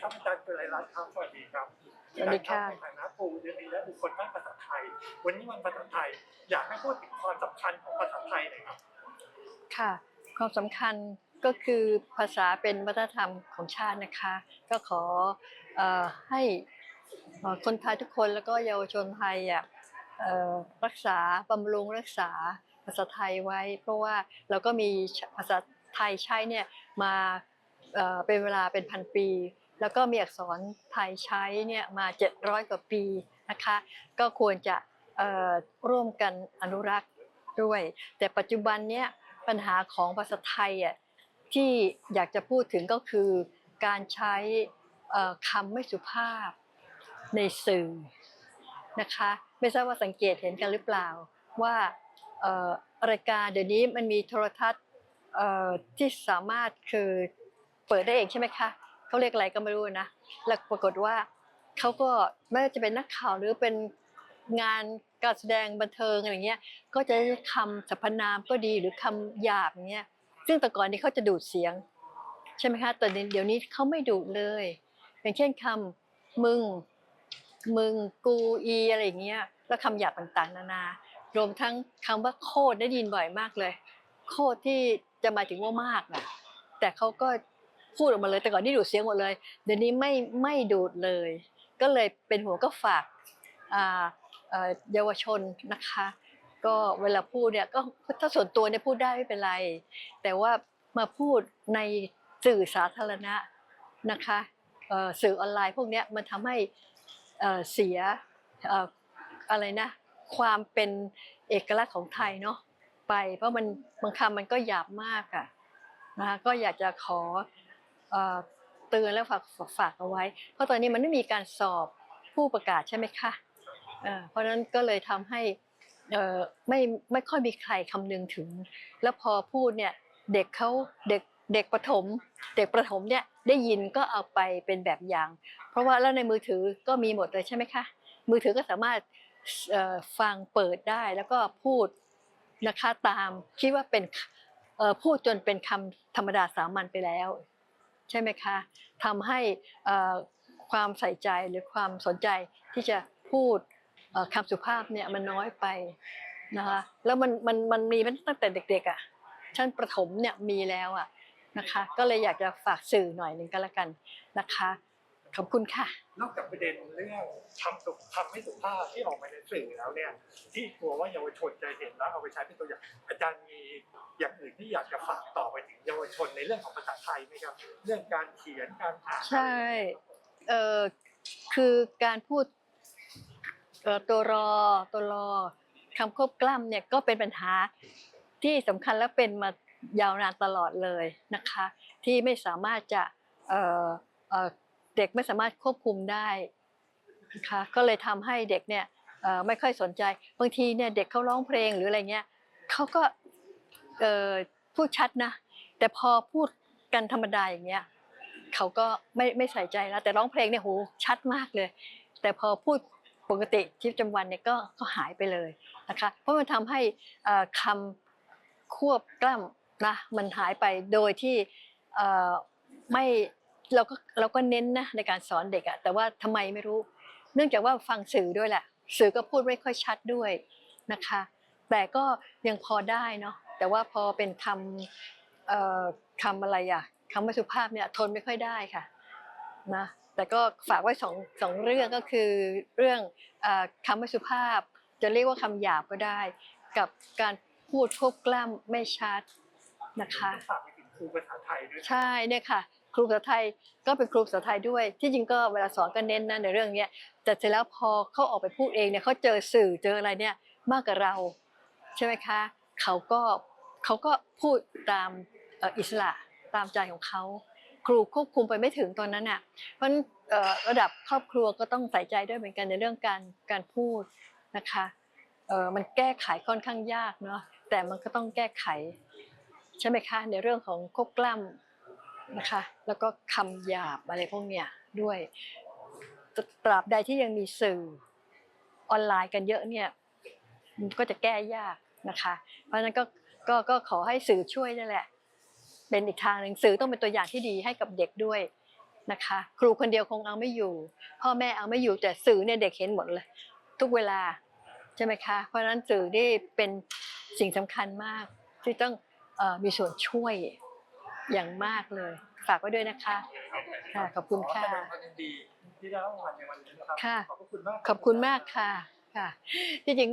ครับอาจารย์เป็นไรรัตน์ครับสวัสดีครับสวัสดีค่ะในฐานะครูเรียนดีและบุคคลด้านภาษาไทย วันนี้วันภาษาไทย อยากให้พูดถึงความสำคัญของภาษาไทยหน่อยครับ ค่ะ ความสำคัญก็คือภาษาเป็นวัฒนธรรมของชาตินะคะ ก็ขอเอ่อให้เอ่อคนไทยทุกคนแล้วก็เยาวชนไทยอะเอ่อรักษาบำรุงรักษาภาษาไทยไว้ เพราะว่าเราก็มีภาษาไทยใช้เนี่ยมาเอ่อเป็นเวลาเป็นพันปี แล้วก็มีอักษรไทยใช้เนี่ยมา 700 กว่าปีนะคะ ก็ควรจะร่วมกันอนุรักษ์ด้วย แต่ปัจจุบันเนี่ยปัญหาของภาษาไทยอะที่อยากจะพูดถึงก็คือการใช้คำไม่สุภาพในสื่อนะคะ ไม่ทราบว่าสังเกตเห็นกันหรือเปล่าว่ารายการเดี๋ยวนี้มันมีโทรทัศน์ที่สามารถคือเปิดได้เองใช่ไหมคะ เขาเรียกอะไรก็ไม่รู้นะแล้วปรากฏว่าเขาก็ไม่ว่าจะเป็นนักข่าวหรือเป็นงานการแสดงบันเทิงอะไรเงี้ย ก็จะใช้คำสรรพนามก็ดีหรือคำหยาบเงี้ย ซึ่งแต่ก่อนนี้เขาจะดูดเสียง ใช่ไหมคะ แต่เดี๋ยวนี้เขาไม่ดูดเลย อย่างเช่นคำมึง มึงกูอีอะไรเงี้ย แล้วคำหยาบต่างๆ นานารวมทั้งคำว่าโคตรได้ยินบ่อยมากเลย โคตรที่จะมาถึงว่ามากนะแต่เขาก็ พูดออกมาเลยแต่ก่อนนี่ดูดเสียงหมดเลย เดี๋ยวนี้ไม่ไม่ดูดเลย ก็เลยเป็นหัวก็ฝากเยาวชนนะคะ ก็เวลาพูดเนี่ยก็ถ้าส่วนตัวเนี่ยพูดได้ไม่เป็นไร แต่ว่ามาพูดในสื่อสาธารณะนะคะสื่อออนไลน์พวกนี้มันทำให้เสียอออะไรนะ ความเป็นเอกลักษณ์ของไทยเนาะไปเพราะมันบางคำมันก็หยาบมากอะนะคะก็อยากจะขอ เตือนและฝากฝากเอาไว้ เพราะตอนนี้มันไม่มีการสอบผู้ประกาศใช่ไหมคะเพราะนั้นก็เลยทำให้ไม่ไม่ค่อยมีใครคำนึงถึง แล้วพอพูดเนี่ยเด็กเขาเด็กเด็กประถม เด็กประถมเนี่ยได้ยินก็เอาไปเป็นแบบอย่าง เพราะว่าแล้วในมือถือก็มีหมดเลยใช่ไหมคะมือถือก็สามารถฟังเปิดได้แล้วก็พูดนะคะตามคิดว่าเป็นพูดจนเป็นคำธรรมดาสามัญไปแล้ว ใช่ไหมคะทำให้ความใส่ใจหรือความสนใจที่จะพูดคำสุภาพเนี่ยมันน้อยไปนะคะแล้วมันมันมันมีมันตั้งแต่เด็กๆอะชั้นประถมเนี่ยมีแล้วอะนะคะ ก็เลยอยากจะฝากสื่อหน่อยหนึ่งก็แล้วกันนะคะ ขอบคุณค่ะ นอกจากประเด็นเรื่องคำสุคำไม่สุภาพที่ออกมาในสื่อแล้วเนี่ย ที่กลัวว่าเยาวชนจะเห็นแล้วเอาไปใช้เป็นตัวอย่าง อาจารย์มีอย่างอื่นที่อยากจะฝากต่อไปถึงเยาวชนในเรื่องของภาษาไทยไหมครับ เรื่องการเขียนการอ่านใช่ เอ่อคือการพูดเอ่อตัวรอตัวรอคำควบกล้ำเนี่ยก็เป็นปัญหาที่สำคัญและเป็นมายาวนานตลอดเลยนะคะ ที่ไม่สามารถจะเอ่อเอ่อ เด็กไม่สามารถควบคุมได้นะคะก็เลยทำให้เด็กเนี่ยไม่ค่อยสนใจบางทีเนี่ยเด็กเขาร้องเพลงหรืออะไรเงี้ยเขาก็พูดชัดนะแต่พอพูดกันธรรมดาอย่างเงี้ยเขาก็ไม่ไม่ใส่ใจแล้วแต่ร้องเพลงเนี่ยโหชัดมากเลย แต่พอพูดปกติชีวิตประจำวันเนี่ยก็ก็หายไปเลยนะคะเพราะมันทำให้เอ่อคำควบกล้ำนะมันหายไปโดยที่ไม่ เราก็เราก็เน้นนะในการสอนเด็กอะแต่ว่าทำไมไม่รู้ เนื่องจากว่าฟังสื่อด้วยแหละ สื่อก็พูดไม่ค่อยชัดด้วยนะคะ แต่ก็ยังพอได้เนาะแต่ว่าพอเป็นคำเอ่อคำอะไรอะคำไม่สุภาพเนี่ยทนไม่ค่อยได้ค่ะนะแต่ก็ฝากไว้สองสองเรื่องก็คือเรื่องเอ่อคำไม่สุภาพ จะเรียกว่าคำหยาบก็ได้ กับการพูดควบกล้ำไม่ชัดนะคะฝากไปถึงครูภาษาไทยด้วยใช่เนี่ยค่ะ ครูภาษาไทยก็เป็นครูภาษาไทยด้วย ที่จริงก็เวลาสอนก็เน้นนะในเรื่องเนี้ยแต่เสร็จแล้วพอเขาออกไปพูดเองเนี่ยเขาเจอสื่อเจออะไรเนี่ยมากกว่าเราใช่ไหมคะเขาก็เขาก็พูดตามอิสระตามใจของเขาครูควบคุมไปไม่ถึงตอนนั้นอะเพราะนั้นระดับครอบครัวก็ต้องใส่ใจด้วยเหมือนกันในเรื่องการการพูดนะคะเออมันแก้ไขค่อนข้างยากเนาะแต่มันก็ต้องแก้ไข ใช่ไหมคะในเรื่องของควบกล้ำ นะคะ แล้วก็คำหยาบอะไรพวกเนี้ยด้วย ตราบใดที่ยังมีสื่อออนไลน์กันเยอะเนี่ยมันก็จะแก้ยากนะคะ เพราะฉะนั้นก็ก็ก็ขอให้สื่อช่วยนั่นแหละ เป็นอีกทางหนึ่งสื่อต้องเป็นตัวอย่างที่ดีให้กับเด็กด้วยนะคะ ครูคนเดียวคงเอาไม่อยู่ พ่อแม่เอาไม่อยู่แต่สื่อเนี่ยเด็กเห็นหมดเลยทุกเวลาใช่ไหมคะ เพราะฉะนั้นสื่อนี่เป็นสิ่งสำคัญมากที่ต้องมีส่วนช่วย อย่างมากเลย ฝากไว้ด้วยนะคะ ค่ะขอบคุณค่ะขอแสดงความยินดีที่ได้รับรางวัลในวันนี้นะครับค่ะขอบพระคุณมากขอบคุณมากค่ะค่ะที่จริง